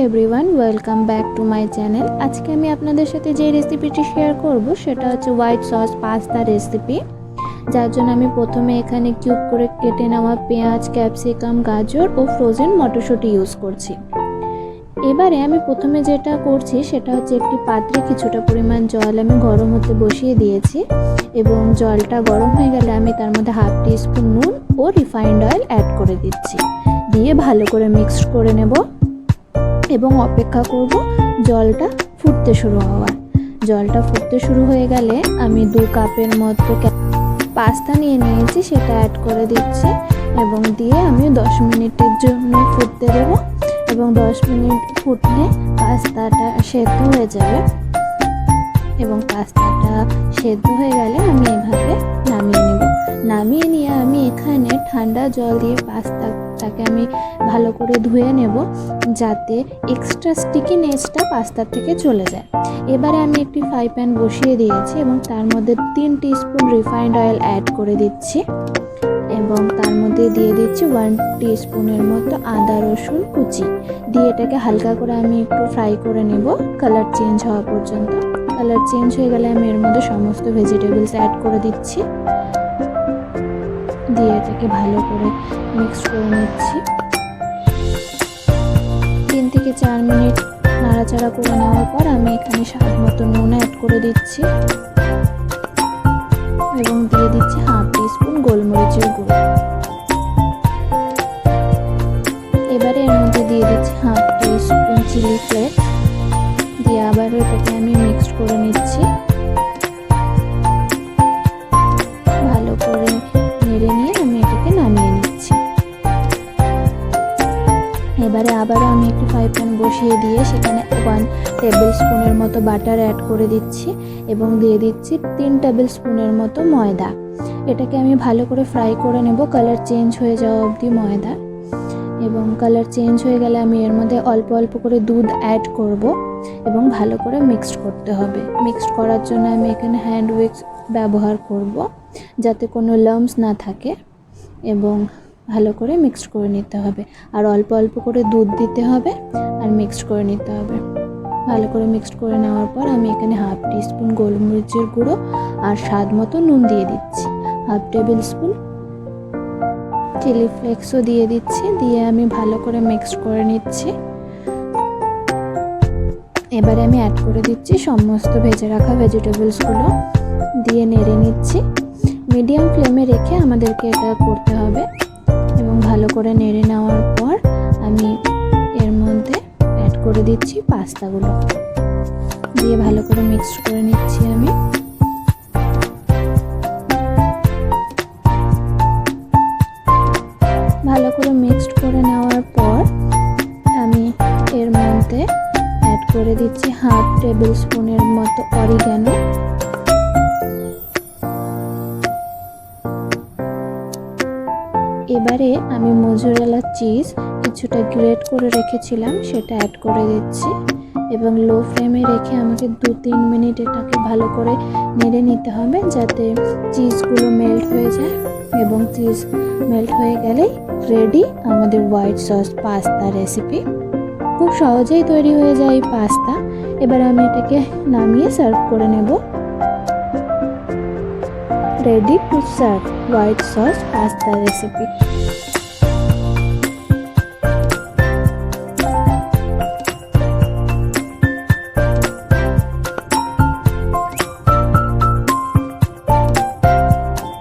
Everyone welcome back to my channel আজকে আমি আপনাদের সাথে যে রেসিপিটি শেয়ার করব, সেটা হচ্ছে হোয়াইট সস পাস্তা রেসিপি যার জন্য আমি প্রথমে এখানে কিউব করে কেটে নেওয়া পেঁয়াজ ক্যাপসিকাম গাজর ও ফ্রোজেন মটরশুঁটি ইউজ করছি। এবারে আমি প্রথমে যেটা করছি, সেটা হচ্ছে একটি পাত্রে কিছুটা পরিমাণ জল আমি গরম হতে বসিয়ে দিয়েছি এবং জলটা গরম হয়ে গেলে আমি তার মধ্যে হাফ টি স্পুন নুন ও রিফাইন্ড অয়েল অ্যাড করে দিচ্ছি। দিয়ে ভালো করে মিক্সড করে নেব। এবং অপেক্ষা করব জলটা ফুটতে শুরু হওয়ার। জলটা ফুটতে শুরু হয়ে গেলে আমি দু কাপের মতো পাস্তা নিয়ে নিয়েছি, সেটা অ্যাড করে দিচ্ছি এবং দিয়ে আমি দশ মিনিটের জন্য ফুটতে দেবো এবং দশ মিনিট ফুটলে পাস্তাটা সেদ্ধ হয়ে যাবে। এবং পাস্তাটা সেদ্ধ হয়ে গেলে আমি এভাবে নামিয়ে নেব। নামিয়ে নিয়ে আমি এখানে ঠান্ডা জল দিয়ে পাস্তাটাকে আমি ভালো করে ধুয়ে নেব যাতে এক্সট্রা স্টিকিনেসটা পাস্তার থেকে চলে যায়। এবারে আমি একটি ফ্রাই প্যান বসিয়ে দিয়েছি এবং তার মধ্যে তিন টিস্পুন রিফাইন্ড অয়েল অ্যাড করে দিচ্ছি এবং তার মধ্যে দিয়ে দিচ্ছি ওয়ান স্পুনের মতো আদা, রসুন কুচি। দিয়ে এটাকে হালকা করে আমি একটু ফ্রাই করে নেব। কালার চেঞ্জ হওয়া পর্যন্ত। কালার চেঞ্জ হয়ে গেলে আমি এর মধ্যে সমস্ত ভেজিটেবলস অ্যাড করে দিচ্ছি। দিয়ে এটাকে ভালো করে মিক্স করে নিচ্ছি। তিন থেকে চার মিনিট নাড়াচাড়া করে নেওয়ার পর আমি এখানে স্বাদ মতো নুন অ্যাড করে দিচ্ছি। এবং দিয়ে দিচ্ছি হাফ টিস্পুন গোলমরিচের গুঁড়ো। এবারে এর মধ্যে দিয়ে দিচ্ছি হাফ টিস্পুন চিলি ফ্লেক্স। দিয়ে আবারও এটাকে আমি মিক্স করে নিচ্ছি। এবারে আবারও আমি একটি ফ্রাই প্যান বসিয়ে দিয়ে সেখানে ওয়ান টেবিল স্পুনের মতো বাটার অ্যাড করে দিচ্ছি এবং দিয়ে দিচ্ছি তিন টেবিল স্পুনের মতো ময়দা। এটাকে আমি ভালো করে ফ্রাই করে নেব কালার চেঞ্জ হয়ে যাওয়া অবধি ময়দা। এবং কালার চেঞ্জ হয়ে গেলে আমি এর মধ্যে অল্প অল্প করে দুধ অ্যাড করব এবং ভালো করে মিক্সড করতে হবে। মিক্সড করার জন্য আমি এখানে হ্যান্ড উইক্স ব্যবহার করব যাতে কোনো লামস না থাকে এবং ভালো করে মিক্সড করে নিতে হবে। আর অল্প অল্প করে দুধ দিতে হবে আর মিক্সড করে নিতে হবে। ভালো করে মিক্সড করে নেওয়ার পর আমি এখানে হাফ টিস্পুন গোলমরিচের গুঁড়ো আর স্বাদ মতো নুন দিয়ে দিচ্ছি। হাফ টেবিল স্পুন চিলি ফ্লেক্সও দিয়ে দিচ্ছি। দিয়ে আমি ভালো করে মিক্সড করে নিচ্ছি। এবারে আমি অ্যাড করে দিচ্ছি সমস্ত ভেজে রাখা ভেজিটেবলসগুলো দিয়ে নেড়ে নিচ্ছি। মিডিয়াম ফ্লেমে রেখে আমাদেরকে এটা করতে হবে। ভালো করে নেড়ে নেওয়ার পর আমি এর মধ্যে অ্যাড করে দিচ্ছি পাস্তাগুলো। দিয়ে ভালো করে মিক্সড করে নিচ্ছি আমি। ভালো করে মিক্সড করে নেওয়ার পর আমি এর মধ্যে অ্যাড করে দিচ্ছি হাফ টেবিল স্পুনের মতো অরিগ্যানো এবারে আমি মোজরেলা চিজ কিছুটা গ্রেট করে রেখেছিলাম, সেটা অ্যাড করে দিচ্ছি এবং লো ফ্লেমে রেখে আমাকে দু তিন মিনিট এটাকে ভালো করে নেড়ে নিতে হবে যাতে চিজগুলো মেল্ট হয়ে যায় এবং চিজ মেল্ট হয়ে গেলেই রেডি আমাদের হোয়াইট সস পাস্তা রেসিপি খুব সহজেই তৈরি হয়ে যায় এই পাস্তা এবার আমি এটাকে নামিয়ে সার্ভ করে নেব। ready to serve. White sauce pasta recipe.